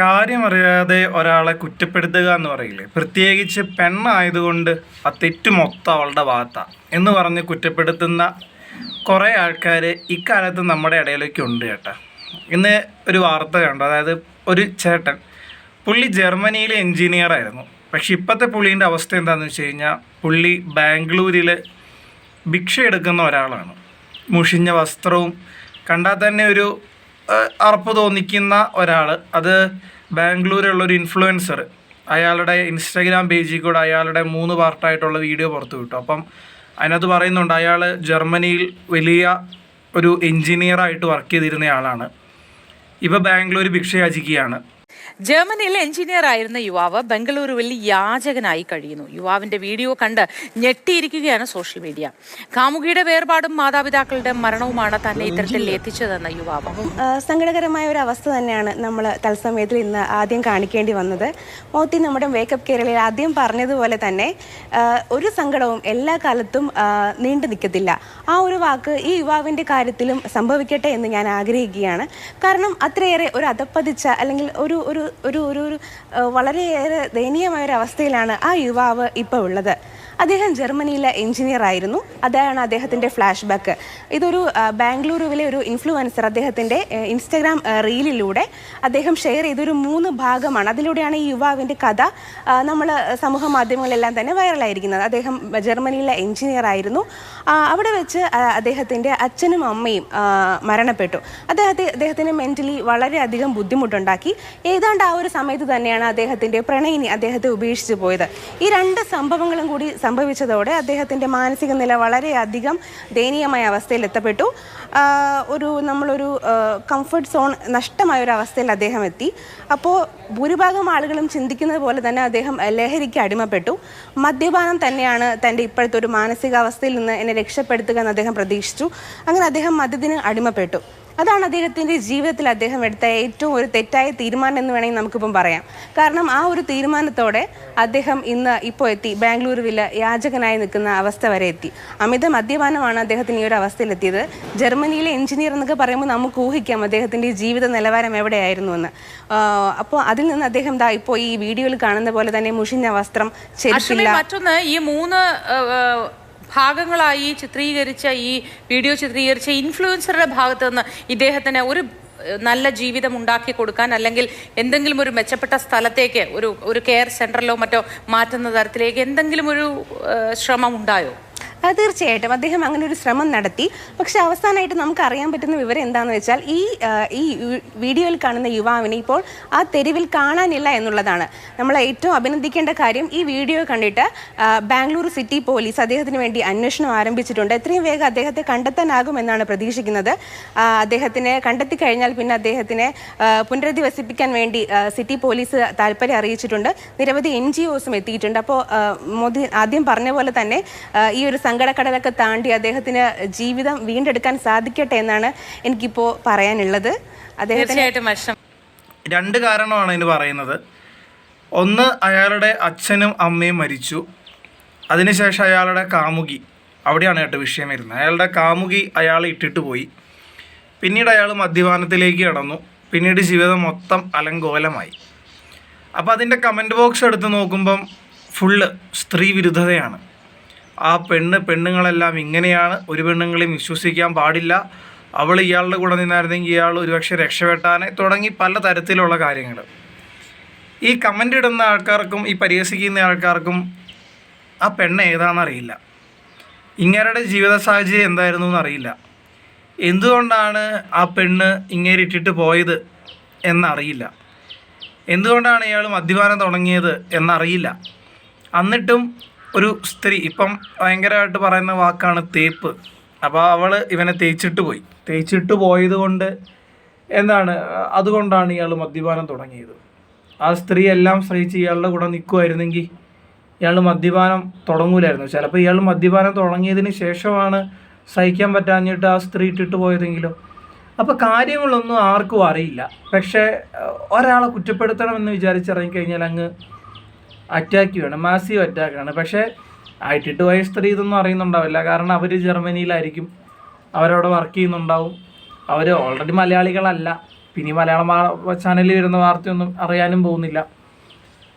കാര്യമറിയാതെ ഒരാളെ കുറ്റപ്പെടുത്തുക എന്ന് പറയില്ലേ? പ്രത്യേകിച്ച് പെണ്ണായതുകൊണ്ട് ആ തെറ്റ് മൊത്തം അവളുടെ ഭാഗത്താണ് എന്ന് പറഞ്ഞ് കുറ്റപ്പെടുത്തുന്ന കുറേ ആൾക്കാർ ഇക്കാലത്ത് നമ്മുടെ ഇടയിലേക്ക് ഉണ്ട് കേട്ടോ ഇന്ന് ഒരു വാർത്ത കണ്ടു. അതായത് ഒരു ചേട്ടൻ പുള്ളി ജർമ്മനിയിലെ എൻജിനീയറായിരുന്നു പക്ഷെ ഇപ്പോഴത്തെ പുള്ളീന്റെ അവസ്ഥ എന്താണെന്ന് വെച്ച് കഴിഞ്ഞാൽ പുള്ളി ബാംഗ്ലൂരിൽ ഭിക്ഷ എടുക്കുന്ന ഒരാളാണ്. മുഷിഞ്ഞ വസ്ത്രവും കണ്ടാൽ തന്നെ ഒരു അറപ്പ് തോന്നിക്കുന്ന ഒരാൾ അത് ബാംഗ്ലൂരിലുള്ള ഒരു ഇൻഫ്ലുവൻസർ അയാളുടെ ഇൻസ്റ്റാഗ്രാം പേജിൽ കൂടെ അയാളുടെ മൂന്ന് പാർട്ടായിട്ടുള്ള വീഡിയോ പുറത്തു വിട്ടു. അപ്പം അതിനകത്ത് പറയുന്നുണ്ട് അയാൾ ജർമ്മനിയിൽ വലിയ ഒരു എൻജിനീയറായിട്ട് വർക്ക് ചെയ്തിരുന്ന ആളാണ്. ഇപ്പോൾ ബാംഗ്ലൂർ ഭിക്ഷ യാചിക്കുകയാണ് ജർമ്മനിയിൽ എഞ്ചിനീയർ ആയിരുന്ന യുവാവ് ബംഗളൂരുവിൽ യാചകനായി കഴിയുന്നു. യുവാവിന്റെ വീഡിയോ കണ്ട് ഞെട്ടിയിരിക്കുകയാണ് സോഷ്യൽ മീഡിയ. കാമുകിയുടെ വേർപാടും മാതാപിതാക്കളുടെ മരണവുമാണ് തന്നെ ഇത്തരത്തിൽ എത്തിച്ചതെന്ന യുവാവ്. സങ്കടകരമായ ഒരു അവസ്ഥ തന്നെയാണ് നമ്മൾ തത്സമയത്തിൽ ഇന്ന് ആദ്യം കാണിക്കേണ്ടി വന്നത്. മോത്തി നമ്മുടെ മേക്കപ്പ് കേരളയിൽ ആദ്യം പറഞ്ഞതുപോലെ തന്നെ ഒരു സങ്കടവും എല്ലാ കാലത്തും നീണ്ടു നിൽക്കത്തില്ല. ആ ഒരു വാക്ക് ഈ യുവാവിന്റെ കാര്യത്തിലും സംഭവിക്കട്ടെ എന്ന് ഞാൻ ആഗ്രഹിക്കുകയാണ്. കാരണം അത്രയേറെ ഒരു അതപ്പതിച്ച അല്ലെങ്കിൽ ഒരു ഒരു ഒരു ഒരു വളരെയേറെ ദയനീയമായ ഒരു അവസ്ഥയിലാണ് ആ യുവാവ് ഇപ്പോൾ ഉള്ളത്. അദ്ദേഹം ജർമ്മനിയിലെ എഞ്ചിനീയർ ആയിരുന്നു. അതാണ് അദ്ദേഹത്തിന്റെ ഫ്ലാഷ് ബാക്ക് ഇതൊരു ബാംഗ്ലൂരുവിലെ ഒരു ഇൻഫ്ലുവൻസർ അദ്ദേഹത്തിന്റെ ഇൻസ്റ്റഗ്രാം റീലിലൂടെ അദ്ദേഹം ഷെയർ ചെയ്തൊരു മൂന്ന് ഭാഗമാണ്. അതിലൂടെയാണ് ഈ യുവാവിന്റെ കഥ നമ്മൾ സമൂഹ മാധ്യമങ്ങളിലെല്ലാം തന്നെ വൈറലായിരിക്കുന്നത്. അദ്ദേഹം ജർമ്മനിയിലെ എഞ്ചിനീയർ ആയിരുന്നു. അവിടെ വെച്ച് അദ്ദേഹത്തിന്റെ അച്ഛനും അമ്മയും മരണപ്പെട്ടു. അദ്ദേഹത്തെ അദ്ദേഹത്തിന് മെന്റലി വളരെയധികം ബുദ്ധിമുട്ടുണ്ടാക്കി. ഏതാണ്ട് ആ ഒരു സമയത്ത് തന്നെയാണ് അദ്ദേഹത്തിന്റെ പ്രണയിനി അദ്ദേഹത്തെ ഉപേക്ഷിച്ച് പോയത്. ഈ രണ്ട് സംഭവങ്ങളും കൂടി സംഭവിച്ചതോടെ അദ്ദേഹത്തിന്റെ മാനസിക നില വളരെയധികം ദയനീയമായ അവസ്ഥയിൽ എത്തപ്പെട്ടു. ഒരു നമ്മളൊരു കംഫർട്ട് സോൺ നഷ്ടമായ ഒരു അവസ്ഥയിൽ അദ്ദേഹം എത്തി. അപ്പോൾ ഭൂരിഭാഗം ആളുകളും ചിന്തിക്കുന്നത് പോലെ തന്നെ അദ്ദേഹം ലഹരിക്ക് അടിമപ്പെട്ടു. മദ്യപാനം തന്നെയാണ് തന്റെ ഇപ്പോഴത്തെ ഒരു മാനസികാവസ്ഥയിൽ നിന്ന് എന്നെ രക്ഷപ്പെടുത്തുക എന്ന് അദ്ദേഹം പ്രതീക്ഷിച്ചു. അങ്ങനെ അദ്ദേഹം മദ്യത്തിന് അടിമപ്പെട്ടു. അതാണ് അദ്ദേഹത്തിന്റെ ജീവിതത്തിൽ അദ്ദേഹം എടുത്ത ഏറ്റവും ഒരു തെറ്റായ തീരുമാനം എന്ന് വേണമെങ്കിൽ നമുക്കിപ്പം പറയാം. കാരണം ആ ഒരു തീരുമാനത്തോടെ അദ്ദേഹം ഇന്ന് ഇപ്പോൾ എത്തി. ബാംഗ്ലൂരുവിൽ യാചകനായി നിൽക്കുന്ന അവസ്ഥ വരെ എത്തി. അമിത മദ്യപാനമാണ് അദ്ദേഹത്തിന് ഈ ഒരു അവസ്ഥയിലെത്തിയത്. ജർമ്മനിയിലെ എഞ്ചിനീയർ എന്നൊക്കെ പറയുമ്പോൾ നമുക്ക് ഊഹിക്കാം അദ്ദേഹത്തിന്റെ ജീവിത നിലവാരം എവിടെയായിരുന്നു എന്ന്. അപ്പോൾ അതിൽ നിന്ന് അദ്ദേഹം ദാ ഇപ്പോൾ ഈ വീഡിയോയിൽ കാണുന്ന പോലെ തന്നെ മുഷിഞ്ഞ വസ്ത്രം മറ്റൊന്ന് ഈ മൂന്ന് ഭാഗങ്ങളായി ചിത്രീകരിച്ച ഈ വീഡിയോ ചിത്രീകരിച്ച ഇൻഫ്ലുവൻസറുടെ ഭാഗത്ത് നിന്ന് ഇദ്ദേഹത്തിന് ഒരു നല്ല ജീവിതം ഉണ്ടാക്കി കൊടുക്കാൻ അല്ലെങ്കിൽ എന്തെങ്കിലും ഒരു മെച്ചപ്പെട്ട സ്ഥലത്തേക്ക് ഒരു ഒരു കെയർ സെന്ററിലോ മറ്റോ മാറ്റുന്ന തരത്തിലേക്ക് എന്തെങ്കിലും ഒരു ശ്രമം ഉണ്ടായോ? അത് തീർച്ചയായിട്ടും അദ്ദേഹം അങ്ങനെ ഒരു ശ്രമം നടത്തി. പക്ഷെ അവസാനമായിട്ട് നമുക്ക് അറിയാൻ പറ്റുന്ന വിവരം എന്താണെന്ന് വെച്ചാൽ ഈ ഈ വീഡിയോയിൽ കാണുന്ന യുവാവിനെ ഇപ്പോൾ ആ തെരുവിൽ കാണാനില്ല എന്നുള്ളതാണ്. നമ്മൾ ഏറ്റവും അഭിനന്ദിക്കേണ്ട കാര്യം ഈ വീഡിയോ കണ്ടിട്ട് ബാംഗ്ലൂർ സിറ്റി പോലീസ് അദ്ദേഹത്തിന് വേണ്ടി അന്വേഷണം ആരംഭിച്ചിട്ടുണ്ട്. എത്രയും വേഗം അദ്ദേഹത്തെ കണ്ടെത്താനാകുമെന്നാണ് പ്രതീക്ഷിക്കുന്നത്. അദ്ദേഹത്തിനെ കണ്ടെത്തി കഴിഞ്ഞാൽ പിന്നെ അദ്ദേഹത്തിനെ പുനരധിവസിപ്പിക്കാൻ വേണ്ടി സിറ്റി പോലീസ് താല്പര്യം അറിയിച്ചിട്ടുണ്ട്. നിരവധി എൻ ജി ഒസും എത്തിയിട്ടുണ്ട്. അപ്പോൾ മോദി ആദ്യം പറഞ്ഞ പോലെ തന്നെ ഈ ഒരു സങ്കടക്കടലൊക്കെ താണ്ടി അദ്ദേഹത്തിന് ജീവിതം വീണ്ടെടുക്കാൻ സാധിക്കട്ടെ എന്നാണ് എനിക്കിപ്പോൾ പറയാനുള്ളത്. അദ്ദേഹത്തിന് രണ്ട് കാരണമാണ് ഇതിന് പറയുന്നത്. ഒന്ന് അയാളുടെ അച്ഛനും അമ്മയും മരിച്ചു. അതിനുശേഷം അയാളുടെ കാമുകി അവിടെയാണ് കേട്ടോ വിഷയം വരുന്നത്. അയാളുടെ കാമുകി അയാൾ ഇട്ടിട്ട് പോയി. പിന്നീട് അയാൾ മദ്യപാനത്തിലേക്ക് കടന്നു. പിന്നീട് ജീവിതം മൊത്തം അലങ്കോലമായി. അപ്പോൾ അതിന്റെ കമന്റ് ബോക്സ് എടുത്ത് നോക്കുമ്പം ഫുള്ള് സ്ത്രീ വിരുദ്ധതയാണ് ആ പെണ്ണ് പെണ്ണുങ്ങളെല്ലാം ഇങ്ങനെയാണ് ഒരു പെണ്ണുങ്ങളെയും വിശ്വസിക്കാൻ പാടില്ല. അവൾ ഇയാളുടെ കൂടെ നിന്നായിരുന്നെങ്കിൽ ഇയാൾ ഒരുപക്ഷെ രക്ഷപ്പെട്ടാനെ തുടങ്ങി പല തരത്തിലുള്ള കാര്യങ്ങൾ. ഈ കമന്റ് ഇടുന്ന ആൾക്കാർക്കും ഈ പരിഹസിക്കുന്ന ആൾക്കാർക്കും ആ പെണ്ണ് ഏതാണെന്നറിയില്ല ഇങ്ങേരുടെ ജീവിത സാഹചര്യം എന്തായിരുന്നു എന്നറിയില്ല എന്തുകൊണ്ടാണ് ആ പെണ്ണ് ഇങ്ങേര് ഇട്ടിട്ട് പോയത് എന്നറിയില്ല. എന്തുകൊണ്ടാണ് ഇയാൾ മദ്യപാനം തുടങ്ങിയത് എന്നറിയില്ല. എന്നിട്ടും ഒരു സ്ത്രീ ഇപ്പം ഭയങ്കരമായിട്ട് പറയുന്ന വാക്കാണ് തേപ്പ്. അപ്പോൾ അവൾ ഇവനെ തേച്ചിട്ട് പോയി. തേച്ചിട്ട് പോയത് കൊണ്ട് എന്താണ് അതുകൊണ്ടാണ് ഇയാൾ മദ്യപാനം തുടങ്ങിയത്. ആ സ്ത്രീ എല്ലാം സഹിച്ച് ഇയാളുടെ കൂടെ നിൽക്കുമായിരുന്നെങ്കിൽ ഇയാൾ മദ്യപാനം തുടങ്ങൂലായിരുന്നു. ചിലപ്പോൾ ഇയാൾ മദ്യപാനം തുടങ്ങിയതിന് ശേഷമാണ് സഹിക്കാൻ പറ്റാഞ്ഞിട്ട് ആ സ്ത്രീ ഇട്ടിട്ട് പോയതെങ്കിലോ. അപ്പോൾ കാര്യങ്ങളൊന്നും ആർക്കും അറിയില്ല. പക്ഷേ ഒരാളെ കുറ്റപ്പെടുത്തണമെന്ന് വിചാരിച്ചിറങ്ങിക്കഴിഞ്ഞാൽ അങ്ങ് അറ്റാക്ക് വേണം മാസീവ് അറ്റാക്കാണ് പക്ഷേ ആയിട്ടിട്ട് പോയ സ്ത്രീ ഇതൊന്നും അറിയുന്നുണ്ടാവില്ല. കാരണം അവർ ജർമ്മനിയിലായിരിക്കും. അവരവിടെ വർക്ക് ചെയ്യുന്നുണ്ടാവും. അവർ ഓൾറെഡി മലയാളികളല്ല. പിന്നെ മലയാളം ചാനലിൽ വരുന്ന വാർത്തയൊന്നും അറിയാനും പോകുന്നില്ല.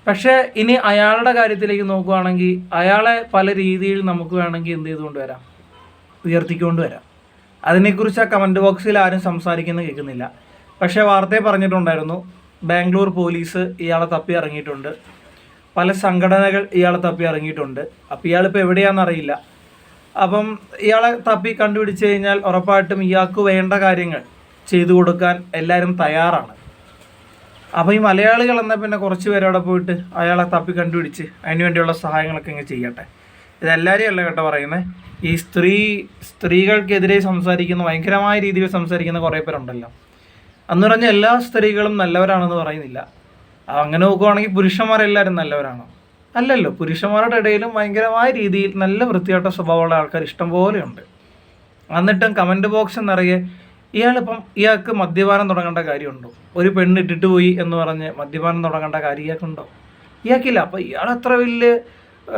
പക്ഷേ ഇനി അയാളുടെ കാര്യത്തിലേക്ക് നോക്കുകയാണെങ്കിൽ അയാളെ പല രീതിയിൽ നമുക്ക് വേണമെങ്കിൽ എന്ത് ചെയ്തുകൊണ്ട് വരാം? ഉയർത്തിക്കൊണ്ട് വരാം. അതിനെക്കുറിച്ച് ആ കമന്റ് ബോക്സിൽ ആരും സംസാരിക്കുന്നത് കേൾക്കുന്നില്ല. പക്ഷേ വാർത്തയെ പറഞ്ഞിട്ടുണ്ടായിരുന്നു ബാംഗ്ലൂർ പോലീസ് ഇയാളെ തപ്പി ഇറങ്ങിയിട്ടുണ്ട്. പല സംഘടനകൾ ഇയാളെ തപ്പി ഇറങ്ങിയിട്ടുണ്ട്. അപ്പോൾ ഇയാളിപ്പോൾ എവിടെയാണെന്നറിയില്ല അപ്പം ഇയാളെ തപ്പി കണ്ടുപിടിച്ച് കഴിഞ്ഞാൽ ഉറപ്പായിട്ടും ഇയാൾക്ക് വേണ്ട കാര്യങ്ങൾ ചെയ്തു കൊടുക്കാൻ എല്ലാവരും തയ്യാറാണ്. അപ്പോൾ ഈ മലയാളികൾ എന്നാൽ പിന്നെ കുറച്ച് പേര് അവിടെ പോയിട്ട് അയാളെ തപ്പി കണ്ടുപിടിച്ച് അതിന് വേണ്ടിയുള്ള സഹായങ്ങളൊക്കെ ഇങ്ങനെ ചെയ്യട്ടെ. ഇതെല്ലാവരെയും അല്ല കേട്ടോ പറയുന്നത് ഈ സ്ത്രീ സ്ത്രീകൾക്കെതിരെ സംസാരിക്കുന്ന ഭയങ്കരമായ രീതിയിൽ സംസാരിക്കുന്ന കുറേ പേരുണ്ടല്ലോ. അന്ന് പറഞ്ഞ എല്ലാ സ്ത്രീകളും നല്ലവരാണെന്ന് പറയുന്നില്ല. അങ്ങനെ നോക്കുവാണെങ്കിൽ പുരുഷന്മാരെല്ലാവരും നല്ലവരാണോ. അല്ലല്ലോ പുരുഷന്മാരുടെ ഇടയിലും ഭയങ്കരമായ രീതിയിൽ നല്ല വൃത്തിയായിട്ട സ്വഭാവമുള്ള ആൾക്കാർ ഇഷ്ടം പോലെയുണ്ട്. എന്നിട്ടും കമന്റ് ബോക്സ് നിറയെ ഇയാളിപ്പം ഇയാൾക്ക് മദ്യപാനം തുടങ്ങേണ്ട കാര്യമുണ്ടോ? ഒരു പെണ്ണ് ഇട്ടിട്ട് പോയി എന്ന് പറഞ്ഞ് മദ്യപാനം തുടങ്ങേണ്ട കാര്യം ഇയാൾക്കുണ്ടോ? ഇയാൾക്കില്ല. അപ്പോൾ ഇയാൾ അത്ര വലിയ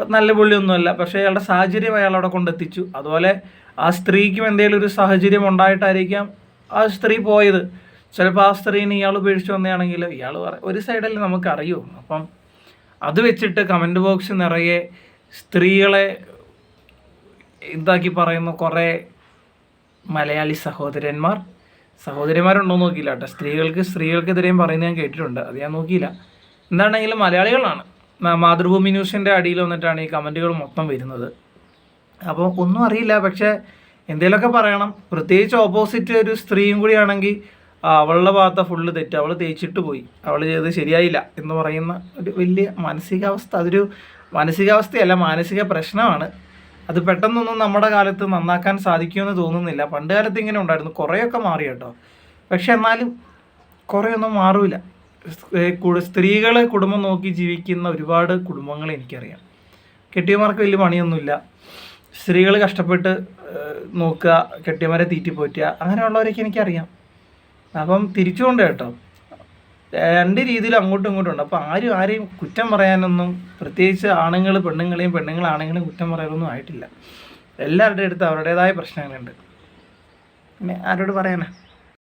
നല്ല പുള്ളിയൊന്നുമല്ല. പക്ഷേ അയാളുടെ സാഹചര്യം അയാൾ അവിടെ കൊണ്ടെത്തിച്ചു. അതുപോലെ ആ സ്ത്രീക്കും എന്തെങ്കിലും ഒരു സാഹചര്യം ഉണ്ടായിട്ടായിരിക്കാം ആ സ്ത്രീ പോയത്. ചിലപ്പോൾ ആ സ്ത്രീനെ ഇയാൾ ഉപേക്ഷിച്ച് വന്നതാണെങ്കിൽ ഇയാൾ ഒരു സൈഡല്ലേ നമുക്കറിയൂ. അപ്പം അത് വെച്ചിട്ട് കമന്റ് ബോക്സ് നിറയെ സ്ത്രീകളെ ഇതാക്കി പറയുന്ന കുറേ മലയാളി സഹോദരന്മാർ. സഹോദരിമാരുണ്ടോ നോക്കിയില്ല കേട്ടോ. സ്ത്രീകൾക്ക് സ്ത്രീകൾക്കെതിരെയും പറയുന്നത് ഞാൻ കേട്ടിട്ടുണ്ട്. അത് ഞാൻ നോക്കിയില്ല. എന്താണെങ്കിലും മലയാളികളാണ്. മാതൃഭൂമി ന്യൂസിന്റെ അടിയിൽ വന്നിട്ടാണ് ഈ കമന്റുകൾ മൊത്തം വരുന്നത്. അപ്പോൾ ഒന്നും അറിയില്ല. പക്ഷേ എന്തെങ്കിലുമൊക്കെ പറയണം. പ്രത്യേകിച്ച് ഓപ്പോസിറ്റ് ഒരു സ്ത്രീയും കൂടിയാണെങ്കിൽ അവളുടെ ഭാഗത്ത ഫുള്ള് തെറ്റ്. അവൾ തേച്ചിട്ട് പോയി. അവൾ ചെയ്ത് ശരിയായില്ല എന്ന് പറയുന്ന ഒരു വലിയ മാനസികാവസ്ഥ. അതൊരു മാനസികാവസ്ഥയല്ല മാനസിക പ്രശ്നമാണ്. അത് പെട്ടെന്നൊന്നും നമ്മുടെ കാലത്ത് നന്നാക്കാൻ സാധിക്കുമെന്ന് തോന്നുന്നില്ല. പണ്ട് കാലത്ത് ഇങ്ങനെ ഉണ്ടായിരുന്നു. കുറേയൊക്കെ മാറി കേട്ടോ. പക്ഷെ എന്നാലും കുറേയൊന്നും മാറില്ല സ്ത്രീകൾ കുടുംബം നോക്കി ജീവിക്കുന്ന ഒരുപാട് കുടുംബങ്ങൾ എനിക്കറിയാം. കെട്ടിയമാർക്ക് വലിയ പണിയൊന്നുമില്ല. സ്ത്രീകൾ കഷ്ടപ്പെട്ട് നോക്കുക കെട്ടിയമാരെ തീറ്റിപ്പോറ്റുക അങ്ങനെയുള്ളവരൊക്കെ എനിക്കറിയാം. അപ്പം തിരിച്ചുകൊണ്ട് കേട്ടോ. രണ്ട് രീതിയിൽ അങ്ങോട്ടും ഇങ്ങോട്ടും ഉണ്ട്. അപ്പോൾ ആരും ആരെയും കുറ്റം പറയാനൊന്നും പ്രത്യേകിച്ച് ആണുങ്ങൾ പെണ്ണുങ്ങളെയും പെണ്ണുങ്ങൾ ആണുങ്ങളെയും കുറ്റം പറയാനൊന്നും ആയിട്ടില്ല. എല്ലാവരുടെ അടുത്ത് അവരുടേതായ പ്രശ്നങ്ങളുണ്ട്. പിന്നെ ആരോട് പറയാനാ?